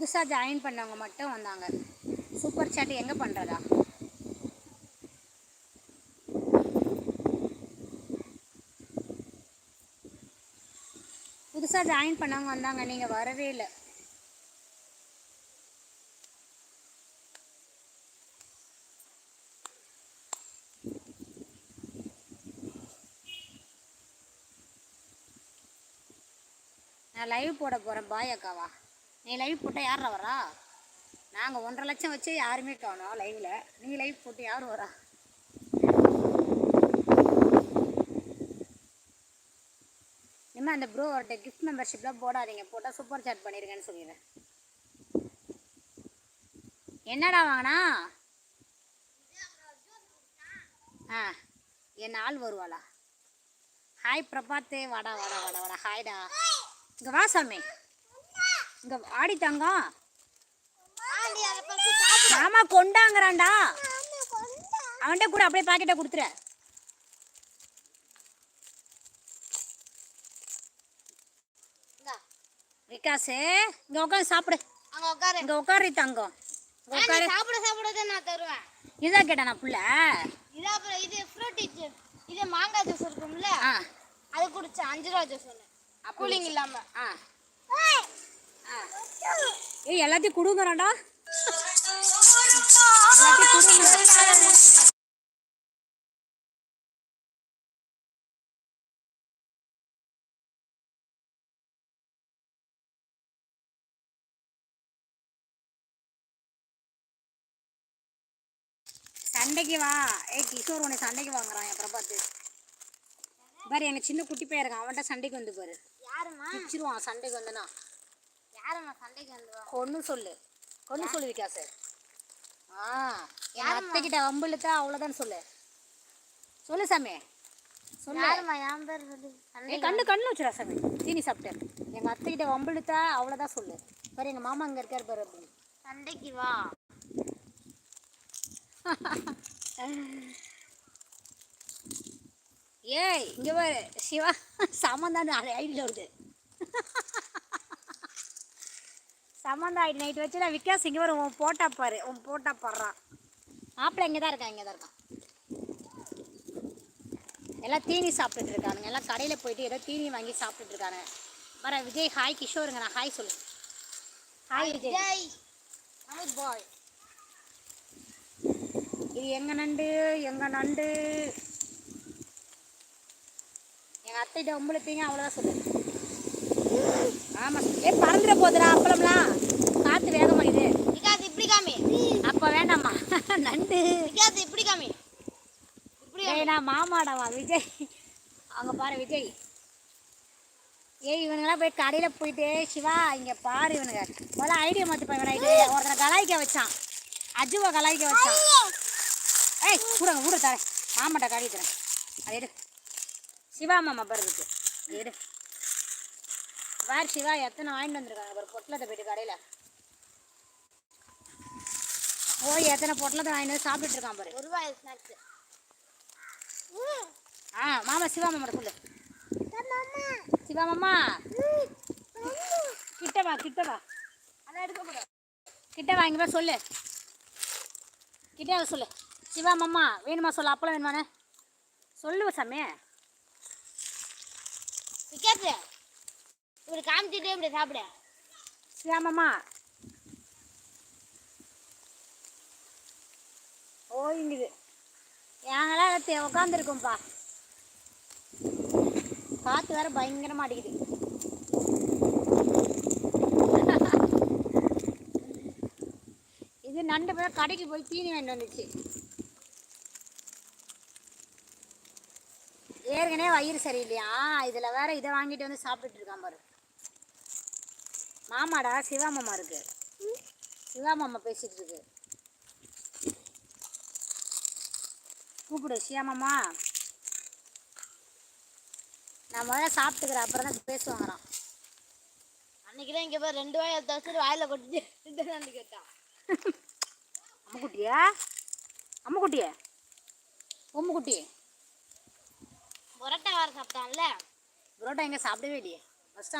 புதுசாக ஜாயின் பண்ணவங்க மட்டும் வந்தாங்க. சூப்பர் சாட் எங்கே பண்ணுறதா புதுசாக ஜாயின் பண்ணவங்க வந்தாங்க நீங்கள் வரவே இல்லை. நான் லைவ் போட போகிறேன் பாய் அக்காவா? நீ லைவ் போட்டால் யார் வரா? நாங்கள் ஒன்றரை லட்சம் வச்சு யாருமே காணோம் லைவில் நீ லைவ் போட்டு யார் வரா? இனிமேல் அந்த ப்ரோ அவர்கிட்ட கிஃப்ட் மெம்பர்ஷிப்லாம் போடாதீங்க. போட்டால் சூப்பர் சாட் பண்ணிருங்கன்னு சொல்லிடுறேன் என்னடா வாங்கினா? ஆ என் ஆள் வருவாளா? ஹாய் பிரபாத்து வாடா வாடா வாடா வாடா. ஹாய்டா இங்கே வா சாமி. இங்கே ஆடி தங்கம் மாமா கொண்டாங்கிறான்டா. அவன்கிட்ட கூட அப்படியே பாக்கெட்டை கொடுத்துரு. விகாஸு இங்கே உட்காந்து சாப்பிடு. அங்க உட்காரு இங்கே உட்காரு தங்கம். உட்காரு சாப்பிட சாப்பிட நான் தருவேன். இதான் கேட்டா நான் புள்ள. இது அப்புறம் இது ஃப்ரூட் ஜூஸ் இது மாங்காய் ஜூஸ் இருக்கும்ல அது குடிச்சேன். அஞ்சு ரூபா ஜூஸ் ஒன்று கூலிங் இல்லாம. ஆ. ஏய் எல்லாத்தையும் கொடுங்கறான்டா எல்லாத்தையும் கொடுங்க சண்டைக்கு வா. ஏய் கிஷோர் உன்னை சண்டைக்கு வாங்குறான் என் பிரபாத்து பாரு எங்க சின்ன குட்டி பையன் இருக்கான். அவன்கிட்ட சண்டைக்கு வந்து பாரு. யாரும்மா? பிச்சிருவான் சண்டைக்கு வந்தனா. யாரும்மா சண்டைக்கு வந்துவா? கொன்னு சொல்லு. கொன்னு சொல்லு விகாஸ் ஆ என் அத்தை கிட்ட வம்பிழுத்தா அவ்வளோதான் சொல்லு. சொல்லு சாமி. சொல்லு. யாரும்மா? என் பேர் சொல்லு. சண்டை ஏய் கண்ணு கண்ணு வச்சுடா சாமி. தீனி சாப்பிட்டேன் எங்கள் அத்தை கிட்ட வம்பிழுத்தா அவ்வளோதான் சொல்லு. பாரு எங்கள் மாமா அங்கே இருக்கார் பாரு அப்படின்னு. சண்டைக்கு வா. ஏய் இங்கே பாரு. சிவா சமந்தான் ஐடியில் வருது. சமந்தா ஐடி நைட் வச்சு நான் விகாஸ் இங்கே வரும். உன் போட்டா பாரு. உன் போட்டா பாடுறான் மாப்பிள்ளை இங்கே தான் இருக்கான் இங்கே தான் இருக்கான். எல்லாம் தீனி சாப்பிட்டுட்டு இருக்கானுங்க. எல்லாம் கடையில் போயிட்டு ஏதோ தீனி வாங்கி சாப்பிட்டுட்டு இருக்கானுங்க. வர விஜய் ஹாய் கிஷோருங்க. நான் ஹாய் சொல்லு. ஹாய் விஜய். ஜெய் அமித் பாய் இது எங்க நண்டு? எங்க நண்டு? எங்க அத்தைகிட்ட உம்பளுப்பீங்க அவ்வளோதான் சொல்லு. ஆமா. ஏ பறந்துட போகுதுடா அப்பளம்லாம். காத்து வேகமாக்குது விகாஸ் இப்படி காமி. அப்போ வேண்டாம்மா. நண்டு. விகாஸ் இப்படி காமி. இப்படி நான் மாமாடாவா விஜய். அங்கே பாரு விஜய். ஏய் இவனுங்களாம் போய் கடையில் போயிட்டு சிவா இங்கே பாரு இவனுங்க. முதல்ல ஐடியா மாற்றி போய் ஒருத்தனை கலாய்க்க வச்சான். அஜுவை கலாய்க்க வச்சான். ஏய் கூடங்க கூட தரேன். மாமாட்ட கழுவி தரேன் அது எடு. சிவா மாமா பாரு இருக்கு. அது எடு. பாரு சிவா எத்தனை வாங்கிட்டு வந்திருக்காங்க ஒரு பொட்டலத்தை போயிட்டு கடையில். போய் எத்தனை பொட்டலத்தை வாங்கிட்டு வந்து சாப்பிட்டுட்டு இருக்கான் பாரு. ஒரு ரூபாய் ஸ்நாக்ஸ் ஆ மாமா சிவா மாமா சொல்லு சிவா மாமா. கிட்ட வா கிட்ட வா. அதான் எடுக்க கூடாது கிட்ட வா இங்க சொல்லு. கிட்ட சொல்லு. சிவா மாமா வேணுமா சொல்லு அப்பளம் வேணுமானே சொல்லுவ சாமி. விகாஸ் இப்படி காமிச்சிட்டே இப்படி சாப்பிடு. சிவா ஓய்ங்குது. நாங்களாம் உட்காந்துருக்கோம்ப்பா காற்று வேற பயங்கரமாக அடிக்குது. இது நண்டு போய் கடைக்கு போய் தீனி வாங்கிட்டு வந்துச்சு. ஏற்கனவே வயிறு சரியில்லையா? இதில் வேற இதை வாங்கிட்டு வந்து சாப்பிட்டுட்டு இருக்கான் பாரு. மாமாடா சிவா மாமா இருக்கு. சிவா மாமா பேசிட்டு இருக்கு. கூப்பிடு சிவா மாமா. நான் முதல்ல சாப்பிட்டுக்கிறேன் அப்புறம் தான் பேசுவாங்கறோம் அன்னைக்கு தான் இங்கே போய் ரெண்டு வாயில் தச்சுட்டு வாயில் கொட்டிட்டு ரெண்டு கேட்டான். அம்முக்குட்டியா? அம்முக்குட்டியே? பொம்முக்குட்டி. புரோட்டா வேறு சாப்பிட்டான்ல. புரோட்டா எங்கே சாப்பிடவே இல்லையே.